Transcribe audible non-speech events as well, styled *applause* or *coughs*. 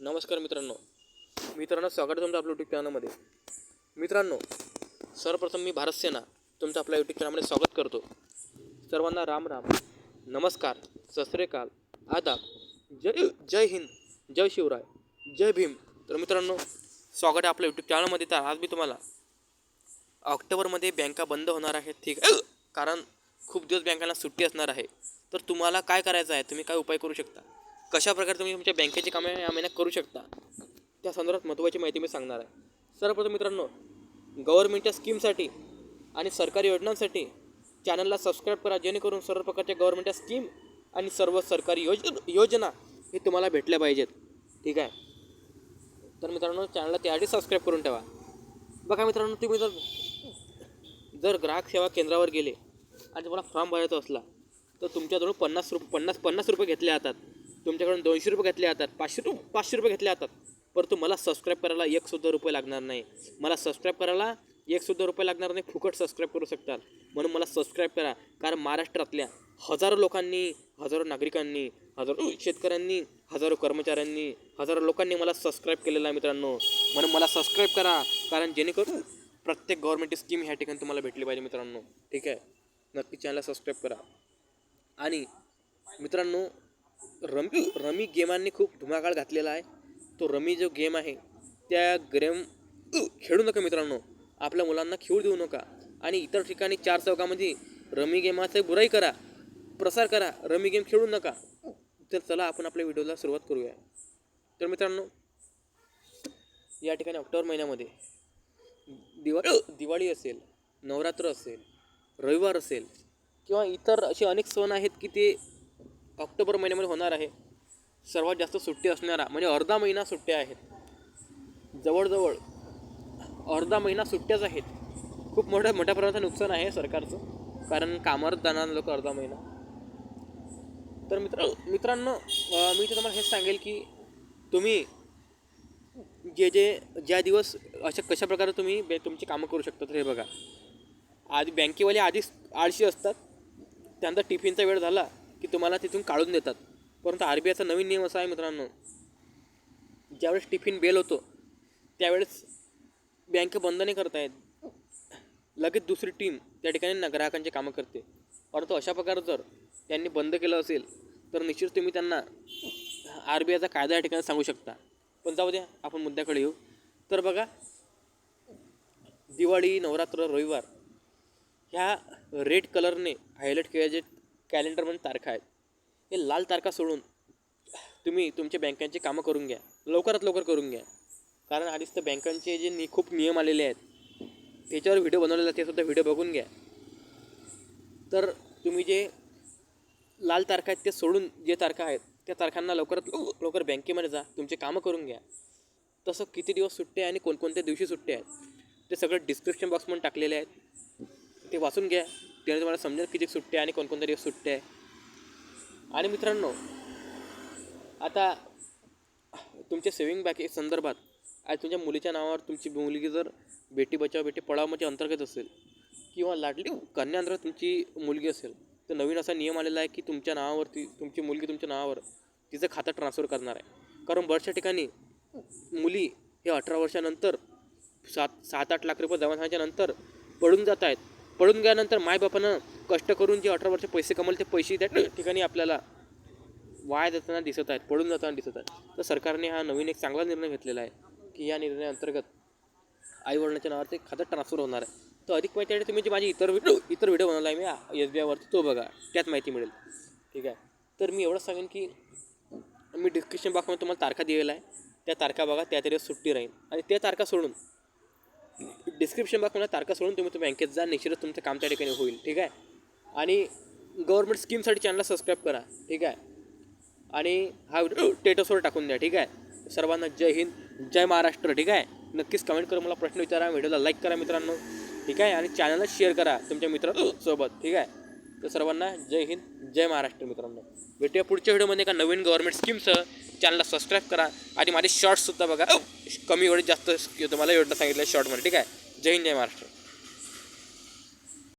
नमस्कार मित्रांनो. मित्रांनो स्वागत आहे तुमचं आपल्या यूट्यूब चॅनलमध्ये मित्रांनो सर्वप्रथम मी भारत सेना तुमचं आपल्या यूट्यूब चॅनलमध्ये स्वागत करतो. सर्वांना राम राम. नमस्कार. सत आदाब. जय जय हिंद. जय शिवराय. जय भीम. तर मित्रांनो स्वागत आहे आपल्या यूट्यूब चॅनलमध्ये तर आज मी तुम्हाला ऑक्टोबरमध्ये बँका बंद होणार आहेत ठीक आहे. कारण खूप दिवस बँकांना सुट्टी असणार आहे. तर तुम्हाला काय करायचं आहे? तुम्ही काय उपाय करू शकता? कशा प्रकारे तुम्ही तुमच्या बँकेची कामे या महिन्यात करू शकता? त्या संदर्भात महत्त्वाची माहिती मी सांगणार आहे. सर्वप्रथम मित्रांनो गव्हर्नमेंटच्या स्कीमसाठी आणि सरकारी योजनांसाठी चॅनलला सबस्क्राईब करा जेणेकरून सर्व प्रकारच्या गव्हर्नमेंटच्या स्कीम आणि सर्व सरकारी योज योजना हे तुम्हाला भेटल्या पाहिजेत. ठीक आहे? तर मित्रांनो चॅनलला त्याआधी सबस्क्राईब करून ठेवा. बघा मित्रांनो तुम्ही जर जर ग्राहक सेवा केंद्रावर गेले आणि तुम्हाला फॉर्म भरायचा असला तर तुमच्याजवळ पन्नास रुप पन्नास पन्नास रुपये घेतले जातात. तुमच्याकडून दोनशे रुपये घेतले जातात. पाचशे रु पाचशे रुपये घेतले जातात. परंतु मला सबस्क्राईब करायला एकसुद्धा रुपये लागणार नाही. मला सबस्क्राईब करायला एकसुद्धा रुपये लागणार नाही फुकट सबस्क्राईब करू शकतात. म्हणून मला सबस्क्राईब करा. कारण महाराष्ट्रातल्या हजारो लोकांनी हजारो नागरिकांनी हजारो शेतकऱ्यांनी हजारो कर्मचाऱ्यांनी हजारो लोकांनी मला सबस्क्राईब केलेलं आहे मित्रांनो. म्हणून मला सबस्क्राईब करा. कारण जेणेकरून प्रत्येक गव्हर्मेंट स्कीम ह्या ठिकाणी तुम्हाला भेटली पाहिजे मित्रांनो. ठीक आहे? नक्की चॅनलला सबस्क्राईब करा. आणि मित्रांनो रमी रमी गेमांनी खूप धुमाकाळ घातलेला आहे. तो रमी जो गेम आहे त्या गेम खेळू नका मित्रांनो. आपल्या मुलांना खेळू देऊ नका. आणि इतर ठिकाणी चार चौकामध्ये रमी गेमाचं बुराई करा प्रसार करा रमी गेम खेळू नका. तर चला आपण आपल्या व्हिडिओला सुरुवात करूया. तर मित्रांनो या ठिकाणी ऑक्टोबर महिन्यामध्ये दिवाळी दिवाळी असेल नवरात्र असेल रविवार असेल किंवा इतर असे अनेक सण आहेत की ते ऑक्टोबर महिन्यामध्ये होणार आहे. सर्वात जास्त सुट्टी असणारा म्हणजे अर्धा महिना सुट्ट्या आहेत. जवळजवळ अर्धा महिना सुट्ट्याच आहेत. खूप मोठ्या मोठ्या प्रमाणात नुकसान आहे सरकारचं कारण कामावर जाणार लोक अर्धा महिना. तर मित्र मित्रांनो मी तर तुम्हाला हेच सांगेल की तुम्ही जे जे ज्या दिवस अशा कशा प्रकारे तुम्ही बे तुमची कामं करू शकता तर हे बघा. आधी बँकेवाले आधीच आळशी असतात. त्यांचा टिफिनचा वेळ झाला. की तुम्हाला तिथून काढून देतात. परंतु आर बी आयचा नवीन नियम असा आहे मित्रांनो ज्यावेळेस टिफिन बेल होतो त्यावेळेस बँक बंद नाही करत आहेत लगेच दुसरी टीम त्या ठिकाणी ना ग्राहकांचे कामं करते. परंतु अशा प्रकारे जर त्यांनी बंद केलं असेल तर निश्चित तुम्ही त्यांना आर बी आयचा कायदा या ठिकाणी सांगू शकता. पण जाऊ द्या आपण मुद्द्याकडे येऊ. तर बघा दिवाळी नवरात्र रविवार ह्या रेड कलरने हायलाईट केलेल्या जे कॅलेंडरमध्ये तारखा आहेत. हे लाल तारखा सोडून तुम्ही तुमच्या बँकांची कामं करून घ्या. लवकरात लवकर करून घ्या. कारण आधीच तर बँकांचे जे नि खूप नियम आलेले आहेत त्याच्यावर व्हिडिओ बनवलेला ते सुद्धा व्हिडिओ बघून घ्या. तर तुम्ही जे लाल तारखा आहेत ते सोडून जे तारखा आहेत त्या तारखांना लवकरात लव- लवकर बँकेमध्ये जा. तुमचे कामं करून घ्या. तसं किती दिवस सुट्टे आणि कोणकोणत्या दिवशी सुट्टे आहेत ते सगळं डिस्क्रिप्शन बॉक्समध्ये टाकलेले आहेत. ते वाचून घ्या. त्याने तुम्हाला समजेल किती सुट्टे आहे आणि कोणकोणत्या दिवस सुट्टे आहे. आणि मित्रांनो आता तुमच्या सेविंग बँके संदर्भात आज तुमच्या मुलीच्या नावावर तुमची मुलगी जर बेटी बचाव बेटी पढावमध्ये अंतर्गत असेल किंवा लाडली कन्या अंतर्गत तुमची मुलगी असेल तर नवीन असा नियम आलेला आहे की तुमच्या नावावरती तुमची मुलगी तुमच्या नावावर तिचं खातं ट्रान्सफर करणार आहे. कारण बऱ्याचशा ठिकाणी मुली हे अठरा वर्षानंतर सात सात आठ लाख रुपये जमा झाल्याच्यानंतर पडून जात आहेत. पळून गेल्यानंतर मायबापानं कष्ट करून जे अठरा वर्ष पैसे कमवले ते पैसे त्या ठिकाणी आपल्याला वाया जाताना दिसत आहेत पडून जाताना दिसत आहेत. तर सरकारने हा नवीन एक चांगला निर्णय घेतलेला आहे की या निर्णयाअंतर्गत आईवडिलांच्या नावावर ते खातं ट्रान्सफर होणार आहे. तर अधिक माहिती तुम्ही जी माझी इतर व्हिडिओ इतर व्हिडिओ बनवला आहे मी एस बी आयवरती तो बघा त्यात माहिती मिळेल. ठीक आहे? तर मी एवढं सांगेन की मी डिस्क्रिप्शन बॉक्समध्ये तुम्हाला तारखा दिलेला आहे. त्या तारखा बघा त्या तरी सुट्टी राहील. आणि त्या तारखा सोडून डिस्क्रिप्शन बॉक्समध्ये तारखा सोडून तुम्ही तुम्ही बँकेत जा निश्चितच तुमचं काम त्या ठिकाणी होईल ठीक आहे? आणि गव्हर्मेंट स्कीमसाठी चॅनलला सबस्क्राईब करा ठीक आहे? आणि हा व्हिडिओ टेटसवर *coughs* टाकून द्या ठीक आहे? सर्वांना जय हिंद जय महाराष्ट्र ठीक आहे? नक्कीच कमेंट करून मला प्रश्न विचारा व्हिडिओला लाईक करा मित्रांनो ठीक आहे? आणि चॅनलला शेअर करा तुमच्या मित्रांसोबत ठीक आहे? तर सर्वांना जय हिंद जय महाराष्ट्र मित्रांनो. भेटूया पुढच्या व्हिडिओमध्ये एका नवीन गव्हर्मेंट स्कीमचं चॅनलला सबस्क्राईब करा आणि माझे शॉर्ट्ससुद्धा बघा. कमी वेळेत जास्त तुम्हाला योजना सांगितलं शॉर्टमध्ये ठीक आहे? जय हिंद जय महाराष्ट्र.